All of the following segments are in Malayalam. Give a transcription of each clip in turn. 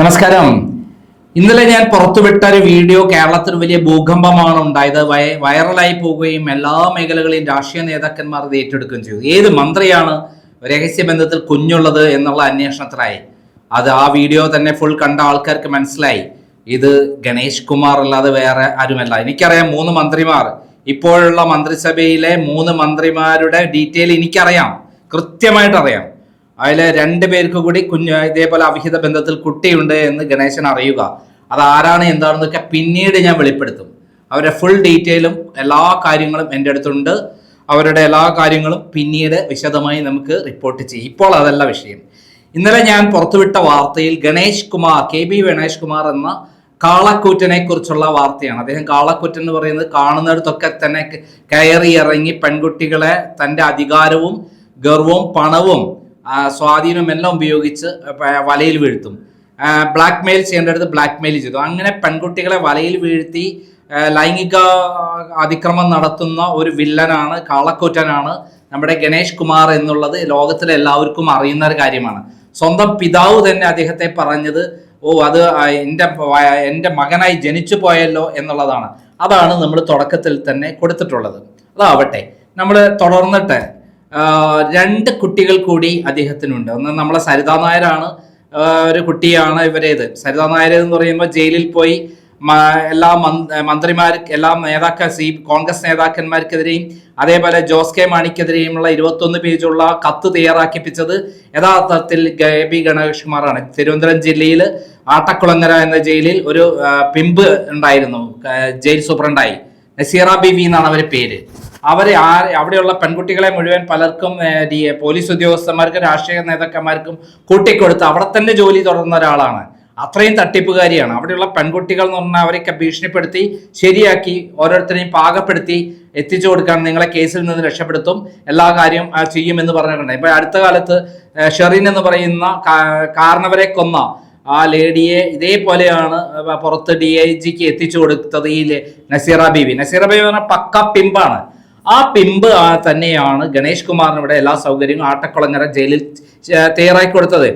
നമസ്കാരം. ഇന്നലെ ഞാൻ പുറത്തുവിട്ട ഒരു വീഡിയോ കേരളത്തിൽ വലിയ ഭൂകമ്പമാണ് ഉണ്ടായത്. വൈറലായി പോവുകയും എല്ലാ മേഖലകളെയും രാഷ്ട്രീയ നേതാക്കന്മാർ ഇത് ഏറ്റെടുക്കുകയും ചെയ്തു. ഏത് മന്ത്രിയാണ് രഹസ്യബന്ധത്തിൽ കുഞ്ഞുള്ളത് എന്നുള്ള അന്വേഷണത്തിലായി അത് ആ വീഡിയോ തന്നെ ഫുൾ കണ്ട ആൾക്കാർക്ക് മനസ്സിലായി. ഇത് ഗണേഷ് കുമാർ അല്ലാതെ വേറെ ആരുമല്ല. എനിക്കറിയാം മൂന്ന് മന്ത്രിമാർ. ഇപ്പോഴുള്ള മന്ത്രിസഭയിലെ മൂന്ന് മന്ത്രിമാരുടെ ഡീറ്റെയിൽ എനിക്കറിയാം. കൃത്യമായിട്ട് അറിയാം അതിൽ രണ്ട് പേർക്ക് കൂടി കുഞ്ഞ് ഇതേപോലെ അവിഹിത ബന്ധത്തിൽ കുട്ടിയുണ്ട് എന്ന് ഗണേശൻ അറിയുക. അത് ആരാണ് എന്താണെന്നൊക്കെ പിന്നീട് ഞാൻ വെളിപ്പെടുത്തും. അവരുടെ ഫുൾ ഡീറ്റെയിലും എല്ലാ കാര്യങ്ങളും എന്റെ അടുത്തുണ്ട്. അവരുടെ എല്ലാ കാര്യങ്ങളും പിന്നീട് വിശദമായി നമുക്ക് റിപ്പോർട്ട് ചെയ്യും. ഇപ്പോൾ അതല്ല വിഷയം. ഇന്നലെ ഞാൻ പുറത്തുവിട്ട വാർത്തയിൽ ഗണേഷ് കുമാർ കെ ബി ഗണേഷ് കുമാർ എന്ന കാളക്കൂറ്റനെ കുറിച്ചുള്ള വാർത്തയാണ്. അദ്ദേഹം കാളക്കൂറ്റൻ എന്ന് പറയുന്നത് കാണുന്നിടത്തൊക്കെ തന്നെ കയറി ഇറങ്ങി പെൺകുട്ടികളെ തന്റെ അധികാരവും ഗർവവും പണവും ആ, സ്വാധീനവും എല്ലാം ഉപയോഗിച്ച് വലയിൽ വീഴ്ത്തും. ബ്ലാക്ക് മെയിൽ ചെയ്യേണ്ടടുത്ത് ബ്ലാക്ക് മെയിൽ ചെയ്തു. അങ്ങനെ പെൺകുട്ടികളെ വലയിൽ വീഴ്ത്തി ലൈംഗിക അതിക്രമം നടത്തുന്ന ഒരു വില്ലനാണ് കാളക്കൂറ്റനാണ് നമ്മുടെ ഗണേഷ് കുമാർ എന്നുള്ളത് ലോകത്തിലെ എല്ലാവർക്കും അറിയുന്ന ഒരു കാര്യമാണ്. സ്വന്തം പിതാവ് തന്നെ അദ്ദേഹത്തെ പറഞ്ഞത് ഓ അത് എന്റെ എന്റെ മകനായി ജനിച്ചു പോയല്ലോ എന്നുള്ളതാണ്. അതാണ് നമ്മൾ തുടക്കത്തിൽ തന്നെ കൊടുത്തിട്ടുള്ളത്. അതാവട്ടെ നമ്മൾ തുടർന്നിട്ട് രണ്ട് കുട്ടികൾ കൂടി അദ്ദേഹത്തിനുണ്ട്. ഒന്ന് നമ്മളെ സരിതാ നായരാണ്. ഒരു കുട്ടിയാണ് ഇവരേത്. സരിതാ നായർ എന്ന് പറയുമ്പോൾ ജയിലിൽ പോയി എല്ലാ മന്ത്രിമാർ എല്ലാ നേതാക്ക സി കോൺഗ്രസ് നേതാക്കന്മാർക്കെതിരെയും അതേപോലെ ജോസ് കെ മാണിക്കെതിരെയുമുള്ള ഇരുപത്തൊന്ന് പേജുള്ള കത്ത് തയ്യാറാക്കിപ്പിച്ചത് യഥാർത്ഥത്തിൽ ഗെ ബി ഗണേഷ് കുമാറാണ്. തിരുവനന്തപുരം ജില്ലയിൽ ആട്ടക്കുളങ്ങര എന്ന ജയിലിൽ ഒരു പിമ്പ് ഉണ്ടായിരുന്നു. ജയിൽ സൂപ്രണ്ടായി. നസീറ ബിവി എന്നാണ് അവരുടെ പേര്. അവരെ ആ അവിടെയുള്ള പെൺകുട്ടികളെ മുഴുവൻ പലർക്കും പോലീസ് ഉദ്യോഗസ്ഥന്മാർക്കും രാഷ്ട്രീയ നേതാക്കന്മാർക്കും കൂട്ടിക്കൊടുത്ത് അവിടെ തന്നെ ജോലി തുടർന്ന ഒരാളാണ്. അത്രയും തട്ടിപ്പുകാരിയാണ്. അവിടെയുള്ള പെൺകുട്ടികൾ എന്ന് പറഞ്ഞാൽ അവരെയൊക്കെ ഭീഷണിപ്പെടുത്തി ശരിയാക്കി ഓരോരുത്തരെയും പാകപ്പെടുത്തി എത്തിച്ചു കൊടുക്കാൻ നിങ്ങളെ കേസിൽ നിന്ന് രക്ഷപ്പെടുത്തും എല്ലാ കാര്യവും ചെയ്യുമെന്ന് പറഞ്ഞിട്ടുണ്ട്. ഇപ്പൊ അടുത്ത കാലത്ത് ഷെറിൻ എന്ന് പറയുന്ന കാരണവരെ കൊന്ന ആ ലേഡിയെ ഇതേപോലെയാണ് പുറത്ത് ഡി ഐ ജിക്ക് എത്തിച്ചു കൊടുത്തത് ഈ നസീറ ബീവി. നസീറ ബീവി പറഞ്ഞാൽ പക്ക പിമ്പാണ്. ആ പിമ്പ് തന്നെയാണ് ഗണേഷ് കുമാറിന് ഇവിടെ എല്ലാ സൗകര്യവും ആട്ടക്കുളങ്ങര ജയിലിൽ തയ്യാറാക്കി കൊടുത്തത്.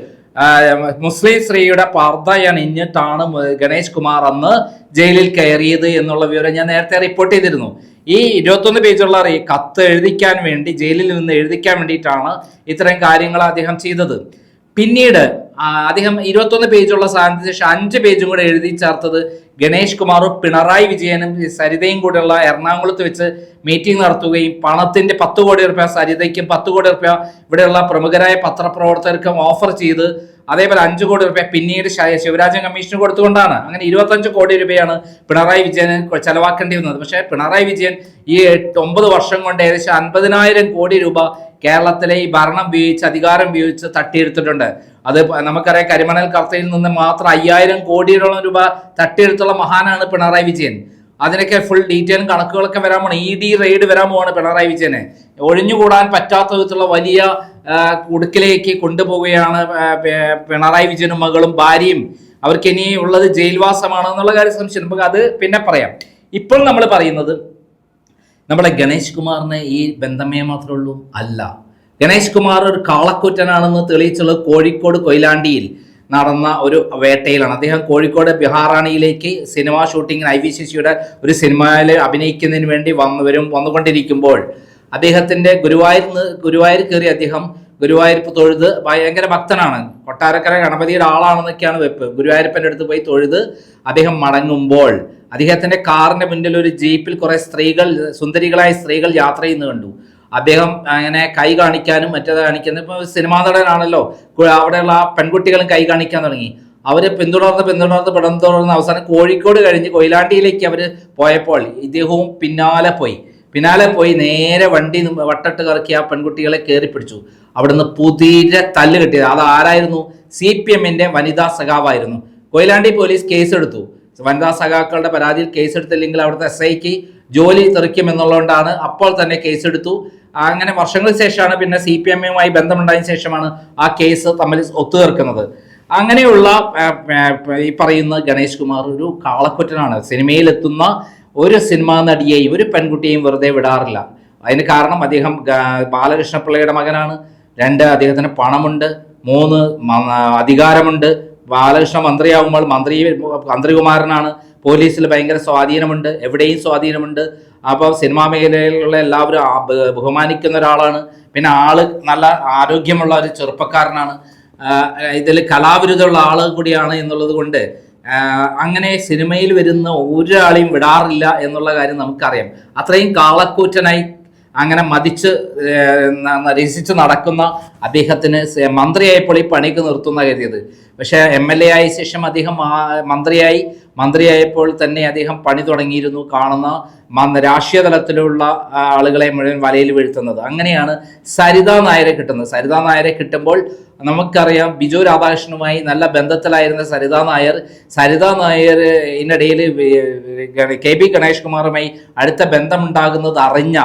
മുസ്ലിം സ്ത്രീയുടെ പർദ്ദയണിഞ്ഞിട്ടാണ് ഇഞ്ഞിട്ടാണ് ഗണേഷ് കുമാർ അന്ന് ജയിലിൽ കയറിയത് എന്നുള്ള വിവരം ഞാൻ നേരത്തെ റിപ്പോർട്ട് ചെയ്തിരുന്നു. ഈ ഇരുപത്തൊന്ന് പേജുള്ള കത്ത് എഴുതിക്കാൻ വേണ്ടി ജയിലിൽ നിന്ന് എഴുതിക്കാൻ വേണ്ടിയിട്ടാണ് ഇത്തരം കാര്യങ്ങൾ അദ്ദേഹം ചെയ്തത്. പിന്നീട് അദ്ദേഹം ഇരുപത്തൊന്ന് പേജുള്ള സാധനത്തിന് ശേഷം അഞ്ച് പേജും കൂടെ എഴുതി ചേർത്തത് ഗണേഷ് കുമാറും പിണറായി വിജയനും സരിതയും കൂടെയുള്ള എറണാകുളത്ത് വെച്ച് മീറ്റിംഗ് നടത്തുകയും പണത്തിന്റെ പത്ത് കോടി റുപ്യ സരിതയ്ക്കും പത്ത് കോടി റുപ്യ ഇവിടെയുള്ള പ്രമുഖരായ പത്രപ്രവർത്തകർക്കും ഓഫർ ചെയ്ത് അതേപോലെ അഞ്ച് കോടി റുപ്യ പിന്നീട് ശിവരാജൻ കമ്മീഷന് കൊടുത്തുകൊണ്ടാണ്. അങ്ങനെ ഇരുപത്തഞ്ച് കോടി രൂപയാണ് പിണറായി വിജയന് ചെലവാക്കേണ്ടി വന്നത് പക്ഷേ പിണറായി വിജയൻ ഈ ഒമ്പത് വർഷം കൊണ്ട് ഏകദേശം അൻപതിനായിരം കോടി രൂപ കേരളത്തിലെ ഈ ഭരണം ഉപയോഗിച്ച് അധികാരം ഉപയോഗിച്ച് തട്ടിയെടുത്തിട്ടുണ്ട്. അത് നമുക്കറിയാം കരിമണൽ കർത്തയിൽ നിന്ന് മാത്രം അയ്യായിരം കോടിയോളം രൂപ തട്ടിയെടുത്തുള്ള മഹാനാണ് പിണറായി വിജയൻ. അതിനൊക്കെ ഫുൾ ഡീറ്റെയിൽ കണക്കുകളൊക്കെ വരാൻ പോകണം ഇ ഡി റെയ്ഡ് വരാൻ പോവാണ് പിണറായി വിജയനെ. ഒഴിഞ്ഞുകൂടാൻ പറ്റാത്ത വിധത്തിലുള്ള വലിയ കുടുക്കിലേക്ക് കൊണ്ടുപോവുകയാണ് പിണറായി വിജയനും മകളും ഭാര്യയും. അവർക്ക് ഇനി ഉള്ളത് ജയിൽവാസമാണ് എന്നുള്ള കാര്യം സംശയം നമുക്ക് അത് പിന്നെ പറയാം. ഇപ്പോൾ നമ്മൾ പറയുന്നത് നമ്മുടെ ഗണേഷ് കുമാറിന് ഈ ബന്ധമേ മാത്രമേ ഉള്ളൂ അല്ല. ഗണേഷ് കുമാർ ഒരു കാളക്കുറ്റനാണെന്ന് തെളിയിച്ചുള്ളത് കോഴിക്കോട് കൊയിലാണ്ടിയിൽ നടന്ന ഒരു വേട്ടയിലാണ്. അദ്ദേഹം കോഴിക്കോട് ബിഹാറാണിയിലേക്ക് സിനിമ ഷൂട്ടിങ്ങിന് ഐ വി ശശിയുടെ ഒരു സിനിമയിൽ അഭിനയിക്കുന്നതിന് വേണ്ടി വന്നവരും വന്നുകൊണ്ടിരിക്കുമ്പോൾ അദ്ദേഹത്തിന്റെ ഗുരുവായൂർ ഗുരുവായൂർ കയറി അദ്ദേഹം ഗുരുവായൂരപ്പ് തൊഴുത് ഭയങ്കര ഭക്തനാണ്. കൊട്ടാരക്കര ഗണപതിയുടെ ആളാണെന്നൊക്കെയാണ് വെപ്പ്. ഗുരുവായൂരപ്പന്റെ അടുത്ത് പോയി തൊഴുത് അദ്ദേഹം മടങ്ങുമ്പോൾ അദ്ദേഹത്തിന്റെ കാറിന്റെ മുന്നിൽ ഒരു ജീപ്പിൽ കുറെ സ്ത്രീകൾ സുന്ദരികളായ സ്ത്രീകൾ യാത്ര ചെയ്യുന്നത് കണ്ടു. അദ്ദേഹം അങ്ങനെ കൈ കാണിക്കാനും മറ്റേത് കാണിക്കാനും ഇപ്പൊ സിനിമാ നടനാണല്ലോ. അവിടെയുള്ള ആ പെൺകുട്ടികളും കൈ കാണിക്കാൻ തുടങ്ങി. അവർ പിന്തുടർന്ന് പിന്തുടർന്ന് പിന്തുടർന്ന് അവസാനം കോഴിക്കോട് കഴിഞ്ഞ് കൊയിലാണ്ടിയിലേക്ക് അവർ പോയപ്പോൾ ഇദ്ദേഹവും പിന്നാലെ പോയി. പിന്നാലെ പോയി നേരെ വണ്ടി വട്ടട്ട് കറക്കി ആ പെൺകുട്ടികളെ കയറി പിടിച്ചു അവിടുന്ന് പുതിയ തല്ല് കിട്ടിയത്. അത് ആരായിരുന്നു? സി പി എമ്മിന്റെ വനിതാ സഖാവായിരുന്നു. കൊയിലാണ്ടി പോലീസ് കേസെടുത്തു. വനിതാ സഖാക്കളുടെ പരാതിയിൽ കേസെടുത്തില്ലെങ്കിൽ അവിടുത്തെ എസ് ഐക്ക് ജോലി തെറിക്കും എന്നുള്ളതുകൊണ്ടാണ് അപ്പോൾ തന്നെ കേസെടുത്തു. അങ്ങനെ വർഷങ്ങൾക്ക് ശേഷമാണ് പിന്നെ സി പി എമ്മുമായി ബന്ധമുണ്ടായതിനു ശേഷമാണ് ആ കേസ് തമ്മിൽ ഒത്തുതീർക്കുന്നത്. അങ്ങനെയുള്ള ഈ പറയുന്ന ഗണേഷ് കുമാർ ഒരു കാളക്കുറ്റനാണ്. സിനിമയിലെത്തുന്ന ഒരു സിനിമാ നടിയെയും ഒരു പെൺകുട്ടിയെയും വെറുതെ വിടാറില്ല. അതിന് കാരണം അദ്ദേഹം ബാലകൃഷ്ണപിള്ളയുടെ മകനാണ്. രണ്ട് അദ്ദേഹത്തിന് പണമുണ്ട് മൂന്ന് അധികാരമുണ്ട്. ബാലകൃഷ്ണ മന്ത്രിയാവുമ്പോൾ മന്ത്രി മന്ത്രികുമാരനാണ്. പോലീസിൽ ഭയങ്കര സ്വാധീനമുണ്ട് എവിടെയും സ്വാധീനമുണ്ട്. അപ്പോൾ സിനിമാ മേഖലയിലുള്ള എല്ലാവരും ബഹുമാനിക്കുന്ന ഒരാളാണ്. പിന്നെ ആൾ നല്ല ആരോഗ്യമുള്ള ഒരു ചെറുപ്പക്കാരനാണ്. ഇതിൽ കലാവിരുദ്ധമുള്ള ആൾ കൂടിയാണ് എന്നുള്ളത് കൊണ്ട് അങ്ങനെ സിനിമയിൽ വരുന്ന ഒരാളെയും വിടാറില്ല എന്നുള്ള കാര്യം നമുക്കറിയാം. അത്രയും കാളക്കൂറ്റനായി അങ്ങനെ മതിച്ച് രസിച്ച് നടക്കുന്ന അദ്ദേഹത്തിന് മന്ത്രിയായപ്പോൾ ഈ പണിക്ക് നിർത്തുന്ന കരുതിയത് പക്ഷേ എം എൽ എ ആയ ശേഷം അദ്ദേഹം മന്ത്രിയായി. മന്ത്രിയായപ്പോൾ തന്നെ അദ്ദേഹം പണി തുടങ്ങിയിരുന്നു കാണുന്ന രാഷ്ട്രീയ തലത്തിലുള്ള ആളുകളെ മുഴുവൻ വലയിൽ വീഴ്ത്തുന്നത്. അങ്ങനെയാണ് സരിതാ നായരെ കിട്ടുന്നത്. സരിതാ നായരെ കിട്ടുമ്പോൾ നമുക്കറിയാം ബിജു രാധാകൃഷ്ണനുമായി നല്ല ബന്ധത്തിലായിരുന്ന സരിതാ നായർ സരിതാ നായർ ഇതിനിടയിൽ കെ പി ഗണേഷ് കുമാറുമായി അടുത്ത ബന്ധമുണ്ടാകുന്നത് അറിഞ്ഞ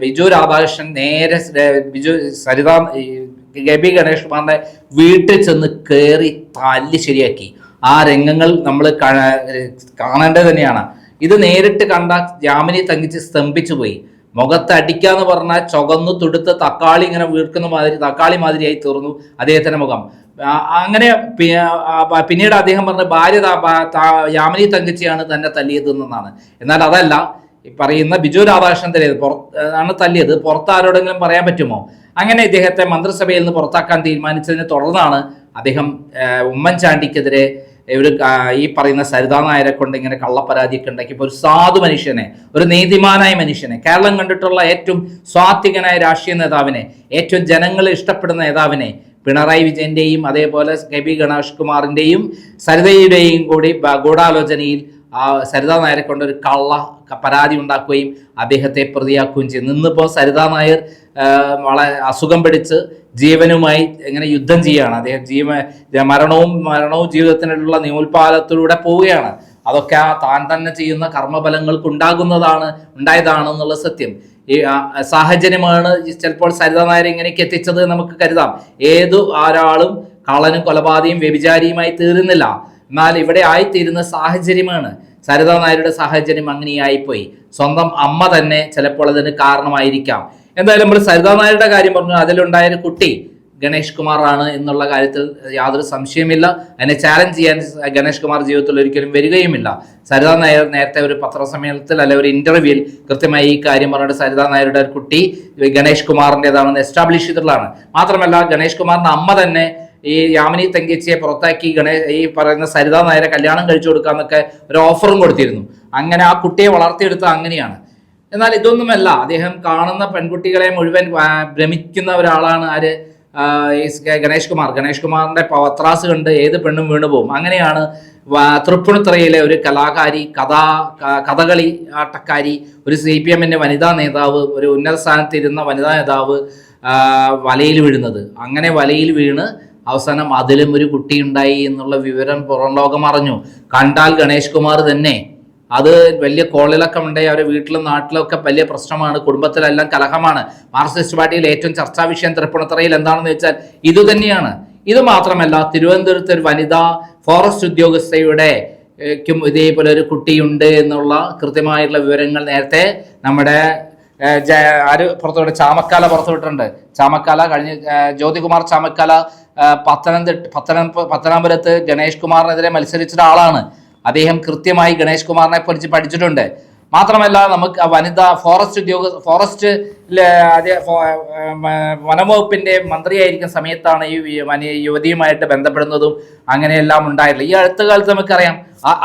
ബിജു രാധാകൃഷ്ണൻ നേരെ ബിജു സരിത ഗബി ഗണേഷ് കുമാറിന്റെ വീട്ടിൽ ചെന്ന് കയറി തല്ലി ശരിയാക്കി. ആ രംഗങ്ങൾ നമ്മൾ കാണേണ്ടത് തന്നെയാണ്. ഇത് നേരിട്ട് കണ്ട ജാമിനി തങ്ങിച്ച് സ്തംഭിച്ചു പോയി. മുഖത്ത് അടിക്കാന്ന് പറഞ്ഞാൽ ചുകന്നു തുടുത്ത് തക്കാളി ഇങ്ങനെ വീർക്കുന്ന മാതിരി തക്കാളി മാതിരിയായി തീർന്നു അദ്ദേഹത്തിന്റെ മുഖം. അങ്ങനെ പിന്നീട് അദ്ദേഹം പറഞ്ഞ ഭാര്യ യാമിനി തങ്കച്ചിയാണ് തന്നെ തല്ലിയത് എന്നാണ് എന്നാൽ അതല്ല ഈ പറയുന്ന ബിജു രാധാകൃഷ്ണൻ ആണ് തല്ലിയത്. പുറത്ത് ആരോടെങ്കിലും പറയാൻ പറ്റുമോ? അങ്ങനെ ഇദ്ദേഹത്തെ മന്ത്രിസഭയിൽ നിന്ന് പുറത്താക്കാൻ തീരുമാനിച്ചതിനെ തുടർന്നാണ് അദ്ദേഹം ഉമ്മൻചാണ്ടിക്കെതിരെ ഒരു ഈ പറയുന്ന സരിതാ നായരെ കൊണ്ട് ഇങ്ങനെ കള്ളപ്പരാതിയൊക്കെ ഉണ്ടാക്കിയപ്പോൾ ഒരു സാധു മനുഷ്യനെ ഒരു നീതിമാനായ മനുഷ്യനെ കേരളം കണ്ടിട്ടുള്ള ഏറ്റവും സ്വാത്വികനായ രാഷ്ട്രീയ നേതാവിനെ ഏറ്റവും ജനങ്ങളെ ഇഷ്ടപ്പെടുന്ന നേതാവിനെ പിണറായി വിജയന്റെയും അതേപോലെ കെ പി ഗണേഷ് കുമാറിന്റെയും സരിതയുടെയും കൂടി ഗൂഢാലോചനയിൽ ആ സരിതാ നായരെ കൊണ്ട് ഒരു കള്ള പരാതി ഉണ്ടാക്കുകയും അദ്ദേഹത്തെ പ്രതിയാക്കുകയും ചെയ്തു. ഇന്നിപ്പോൾ സരിതാ നായർ വളരെ അസുഖം പിടിച്ച് ജീവനുമായി എങ്ങനെ യുദ്ധം ചെയ്യുകയാണ്. അദ്ദേഹം ജീവ മരണവും മരണവും ജീവിതത്തിനുള്ള നിയോൽപാദത്തിലൂടെ പോവുകയാണ്. അതൊക്കെ ആ താൻ തന്നെ ചെയ്യുന്ന കർമ്മഫലങ്ങൾക്ക് ഉണ്ടാകുന്നതാണ് ഉണ്ടായതാണെന്നുള്ള സത്യം. ഈ സാഹചര്യമാണ് ചിലപ്പോൾ സരിത നായർ ഇങ്ങനെയൊക്കെ എത്തിച്ചത് നമുക്ക് കരുതാം. ഏതു ആരാളും കള്ളനും കൊലപാതകയും വ്യഭിചാരിയുമായി തീരുന്നില്ല. എന്നാൽ ഇവിടെ ആയിത്തീരുന്ന സാഹചര്യമാണ്. സരിത നായരുടെ സാഹചര്യം അങ്ങനെയായിപ്പോയി. സ്വന്തം അമ്മ തന്നെ ചിലപ്പോൾ അതിന് കാരണമായിരിക്കാം. എന്തായാലും നമ്മൾ സരിത നായരുടെ കാര്യം പറഞ്ഞു. അതിലുണ്ടായ ഒരു കുട്ടി ഗണേഷ് കുമാറാണ് എന്നുള്ള കാര്യത്തിൽ യാതൊരു സംശയമില്ല അതിനെ ചാലഞ്ച് ചെയ്യാൻ ഗണേഷ് കുമാർ ജീവിതത്തിൽ ഒരിക്കലും വരികയുമില്ല. സരിത നായർ നേരത്തെ ഒരു പത്രസമ്മേളനത്തിൽ അല്ലെ ഒരു ഇന്റർവ്യൂവിൽ കൃത്യമായി ഈ കാര്യം പറഞ്ഞിട്ട് സരിത നായരുടെ കുട്ടി ഗണേഷ് കുമാറിന്റെതാണെന്ന് എസ്റ്റാബ്ലിഷ് ചെയ്തിട്ടുള്ളതാണ്. മാത്രമല്ല ഗണേഷ് കുമാറിന്റെ അമ്മ തന്നെ ഈ യാമിനി തങ്കിച്ചിയെ പുറത്താക്കി ഗണേ ഈ പറയുന്ന സരിതാ നായരെ കല്യാണം കഴിച്ചു കൊടുക്കാന്നൊക്കെ ഒരു ഓഫറും കൊടുത്തിരുന്നു. അങ്ങനെ ആ കുട്ടിയെ വളർത്തിയെടുത്ത അങ്ങനെയാണ്. എന്നാൽ ഇതൊന്നുമല്ല അദ്ദേഹം കാണുന്ന പെൺകുട്ടികളെ മുഴുവൻ ഭ്രമിക്കുന്ന ഒരാളാണ് ആര്? ഗണേഷ് കുമാർ. ഗണേഷ് കുമാറിന്റെ പത്രാസ് കണ്ട് ഏത് പെണ്ണും വീണു പോകും അങ്ങനെയാണ് തൃപ്പുണിത്തറയിലെ ഒരു കലാകാരി കഥാ കഥകളി ആട്ടക്കാരി ഒരു സി പി എമ്മിന്റെ വനിതാ നേതാവ് ഒരു ഉന്നത സ്ഥാനത്തിരുന്ന വനിതാ നേതാവ് വലയിൽ വീഴുന്നത്. അങ്ങനെ വലയിൽ വീണ് അവസാനം അതിലും ഒരു കുട്ടി ഉണ്ടായി എന്നുള്ള വിവരം പുറം ലോകം അറിഞ്ഞു. കണ്ടാൽ ഗണേഷ് കുമാർ തന്നെ. അത് വലിയ കോളിലൊക്കെ ഉണ്ടായി അവരുടെ വീട്ടിലും നാട്ടിലൊക്കെ വലിയ പ്രശ്നമാണ്. കുടുംബത്തിലെല്ലാം കലഹമാണ്. മാർക്സിസ്റ്റ് പാർട്ടിയിൽ ഏറ്റവും ചർച്ചാ വിഷയം തൃപ്പൂണിത്തറയിൽ എന്താണെന്ന് വെച്ചാൽ ഇതുതന്നെയാണ് ഇത് മാത്രമല്ല തിരുവനന്തപുരത്ത് ഒരു വനിതാ ഫോറസ്റ്റ് ഉദ്യോഗസ്ഥയുടെ ഇതേപോലെ ഒരു കുട്ടിയുണ്ട് എന്നുള്ള കൃത്യമായിട്ടുള്ള വിവരങ്ങൾ നേരത്തെ നമ്മുടെ ആര് പുറത്തുവിട്ട്? ചാമക്കാല പുറത്തുവിട്ടിട്ടുണ്ട്. ചാമക്കാല കഴിഞ്ഞ ജ്യോതികുമാർ ചാമക്കാല പത്തനംതിട്ട പത്തനം പത്തനാപുരത്ത് ഗണേഷ് കുമാറിനെതിരെ മത്സരിച്ച ഒരാളാണ് അദ്ദേഹം കൃത്യമായി ഗണേഷ് കുമാറിനെ കുറിച്ച് പഠിച്ചിട്ടുണ്ട്. മാത്രമല്ല നമുക്ക് വനിതാ ഫോറസ്റ്റ് ഉദ്യോഗ ഫോറസ്റ്റ് വനംവകുപ്പിന്റെ മന്ത്രിയായിരിക്കുന്ന സമയത്താണ് ഈ വനി യുവതിയുമായിട്ട് ബന്ധപ്പെടുന്നതും അങ്ങനെയെല്ലാം ഉണ്ടായിട്ടുള്ളത് ഈ അടുത്ത കാലത്ത് നമുക്കറിയാം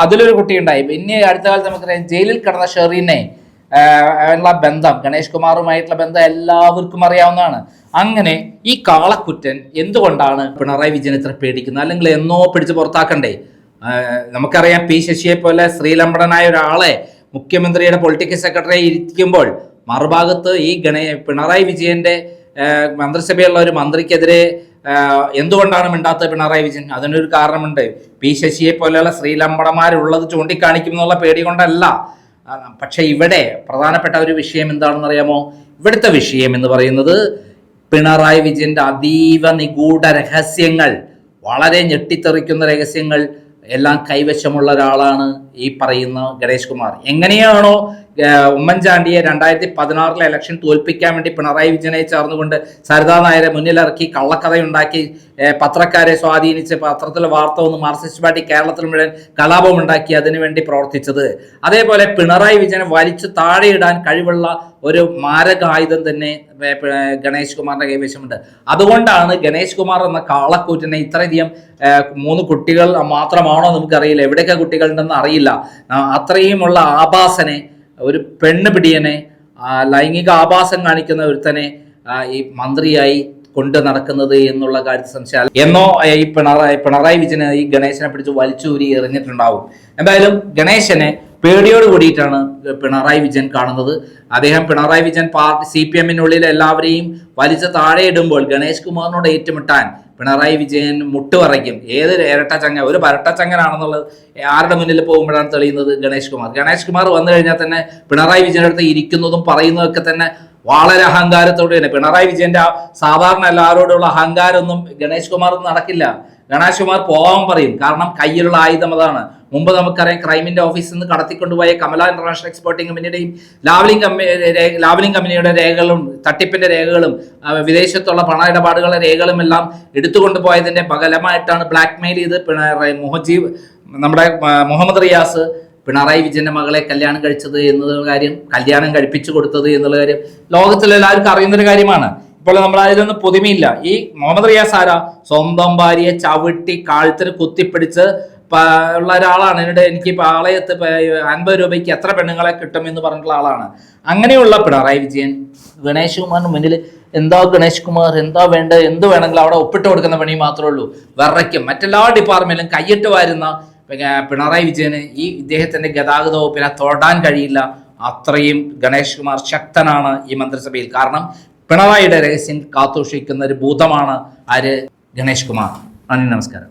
അതിലൊരു കുട്ടി ഉണ്ടായി പിന്നെ അടുത്ത കാലത്ത് നമുക്കറിയാം ജയിലിൽ കിടന്ന ഷെറീനെ ഉള്ള ബന്ധം ഗണേഷ് കുമാറുമായിട്ടുള്ള ബന്ധം എല്ലാവർക്കും അറിയാവുന്നതാണ്. അങ്ങനെ ഈ കാളക്കുറ്റൻ എന്തുകൊണ്ടാണ് പിണറായി വിജയൻ ഇത്ര പേടിക്കുന്നത്? അല്ലെങ്കിൽ എന്നോ പിടിച്ച് പുറത്താക്കണ്ടേ? നമുക്കറിയാം പി ശശിയെ പോലെ ശ്രീലംബടനായ ഒരാളെ മുഖ്യമന്ത്രിയുടെ പൊളിറ്റിക്കൽ സെക്രട്ടറി ഇരിക്കുമ്പോൾ മറുഭാഗത്ത് ഈ ഗണേ പിണറായി വിജയന്റെ മന്ത്രിസഭയുള്ള ഒരു മന്ത്രിക്കെതിരെ എന്തുകൊണ്ടാണ് മിണ്ടാത്തത് പിണറായി വിജയൻ? അതിനൊരു കാരണമുണ്ട്. പി ശശിയെ പോലെയുള്ള ശ്രീലംബടന്മാരുള്ളത് ചൂണ്ടിക്കാണിക്കും എന്നുള്ള പേടി കൊണ്ടല്ല. പക്ഷെ ഇവിടെ പ്രധാനപ്പെട്ട ഒരു വിഷയം എന്താണെന്ന് അറിയാമോ? ഇവിടുത്തെ വിഷയം എന്ന് പറയുന്നത് പിണറായി വിജയന്റെ അതീവ നിഗൂഢ രഹസ്യങ്ങൾ വളരെ ഞെട്ടിത്തെറിക്കുന്ന രഹസ്യങ്ങൾ എല്ലാം കൈവശമുള്ള ഒരാളാണ് ഈ പറയുന്ന ഗണേഷ് കുമാർ. എങ്ങനെയാണോ ഉമ്മൻചാണ്ടിയെ രണ്ടായിരത്തി പതിനാറിലെ ഇലക്ഷൻ തോൽപ്പിക്കാൻ വേണ്ടി പിണറായി വിജയനെ ചേർന്നുകൊണ്ട് സരിതാ നായരെ മുന്നിലിറക്കി കള്ളക്കഥയുണ്ടാക്കി പത്രക്കാരെ സ്വാധീനിച്ച് പത്രത്തിലെ വാർത്ത ഒന്ന് മാർക്സിസ്റ്റ് പാർട്ടി കേരളത്തിൽ മുഴുവൻ കലാപം ഉണ്ടാക്കി അതിനുവേണ്ടി പ്രവർത്തിച്ചത്. അതേപോലെ പിണറായി വിജയനെ വലിച്ചു താഴെയിടാൻ കഴിവുള്ള ഒരു മാരകായുധം തന്നെ ഗണേഷ് കുമാറിന്റെ കൈവശമുണ്ട്. അതുകൊണ്ടാണ് ഗണേഷ് കുമാർ എന്ന കാളക്കൂറ്റിനെ ഇത്രയധികം മൂന്ന് കുട്ടികൾ മാത്രമാണോ നമുക്കറിയില്ല. എവിടെയൊക്കെ കുട്ടികളുണ്ടെന്ന് അറിയില്ല. ആ, അത്രയുമുള്ള ആഭാസനെ ഒരു പെണ്ണ് പിടിയനെ ലൈംഗിക ആഭാസം കാണിക്കുന്ന ഒരുത്തനെ ഈ മന്ത്രിയായി കൊണ്ട് നടക്കുന്നത് എന്നുള്ള കാര്യത്തിൽ സംശയം എന്നോ ഈ പിണറായി പിണറായി വിജയനെ ഈ ഗണേശനെ പിടിച്ച് വലിച്ചൂരി എറിഞ്ഞിട്ടുണ്ടാവും. എന്തായാലും ഗണേശനെ പേടിയോട് കൂടിയിട്ടാണ് പിണറായി വിജയൻ കാണുന്നത്. അദ്ദേഹം Pinarayi Vijayan party C P എമ്മിനുള്ളിൽ എല്ലാവരെയും വലിച്ച താഴെ ഇടുമ്പോൾ ഗണേഷ് കുമാറിനോട് ഏറ്റുമുട്ടാൻ പിണറായി വിജയൻ മുട്ടുപറയ്ക്കും. ഏത് ഇരട്ടച്ചങ്ങ ഒരു പരട്ടച്ചങ്ങനാണെന്നുള്ളത് ആരുടെ മുന്നിൽ പോകുമ്പോഴാണ് തെളിയുന്നത് ഗണേഷ് കുമാർ. ഗണേഷ് കുമാർ വന്നു കഴിഞ്ഞാൽ തന്നെ പിണറായി വിജയന്റെ അടുത്ത് ഇരിക്കുന്നതും പറയുന്നതൊക്കെ തന്നെ വളരെ അഹങ്കാരത്തോടെ തന്നെ. പിണറായി വിജയന്റെ സാധാരണ എല്ലാവരോടുള്ള അഹങ്കാരമൊന്നും ഗണേഷ് കുമാർ നടക്കില്ല. ഗണേഷ് കുമാർ പോകാൻ പറയും. കാരണം കയ്യിലുള്ള ആയുധം അതാണ്. മുമ്പ് നമുക്കറിയാം ക്രൈമിന്റെ ഓഫീസിൽ നിന്ന് കടത്തിക്കൊണ്ടുപോയ കമല ഇന്റർനാഷണൽ എക്സ്പോർട്ടിംഗ് കമ്പനിയുടെയും ലാവലിംഗ് കമ്പനി ലാവലിംഗ് കമ്പനിയുടെ രേഖകളും തട്ടിപ്പിന്റെ രേഖകളും വിദേശത്തുള്ള പണ ഇടപാടുകളുടെ രേഖകളും എല്ലാം എടുത്തുകൊണ്ടുപോയതിന്റെ പകലമായിട്ടാണ് ബ്ലാക്ക് മെയിൽ ചെയ്ത് പിണറായി മുഹജീവ് നമ്മുടെ മുഹമ്മദ് റിയാസ് പിണറായി വിജയന്റെ മകളെ കല്യാണം കഴിച്ചത് എന്നുള്ള കാര്യം കല്യാണം കഴിപ്പിച്ചു കൊടുത്തത് എന്നുള്ള കാര്യം ലോകത്തിൽ എല്ലാവർക്കും അറിയുന്നൊരു കാര്യമാണ്. ഇപ്പോൾ നമ്മൾ അതിലൊന്നും പുതുമയില്ല. ഈ മുഹമ്മദ് റിയാസ് ആരാ? സ്വന്തം ഭാര്യയെ ചവിട്ടി കാഴ്ത്തിന് കുത്തിപ്പിടിച്ച് ഉള്ള ഒരാളാണ്. എന്നിട്ട് എനിക്ക് പാളയത്ത് അൻപത് രൂപയ്ക്ക് എത്ര പെണ്ണുങ്ങളെ കിട്ടും എന്ന് പറഞ്ഞിട്ടുള്ള ആളാണ്. അങ്ങനെയുള്ള പിണറായി വിജയൻ ഗണേഷ് കുമാറിന് മുന്നിൽ എന്താ ഗണേഷ് കുമാർ എന്താ വേണ്ട എന്ത് വേണമെങ്കിലും അവിടെ ഒപ്പിട്ട് കൊടുക്കുന്ന പണി മാത്രമേ ഉള്ളൂ. വിറയ്ക്കും. മറ്റെല്ലാ ഡിപ്പാർട്ട്മെന്റിലും കയ്യിട്ട് വരുന്ന പിണറായി വിജയന് ഈ ഇദ്ദേഹത്തിന്റെ ഗതാഗത വകുപ്പിനെ തൊടാൻ കഴിയില്ല. അത്രയും ഗണേഷ് കുമാർ ശക്തനാണ് ഈ മന്ത്രിസഭയിൽ. കാരണം പിണറായിയുടെ രഹസ്യം കാത്തുസൂക്ഷിക്കുന്ന ഒരു ഭൂതമാണ് ആര്? ഗണേഷ് കുമാർ. നന്ദി നമസ്കാരം.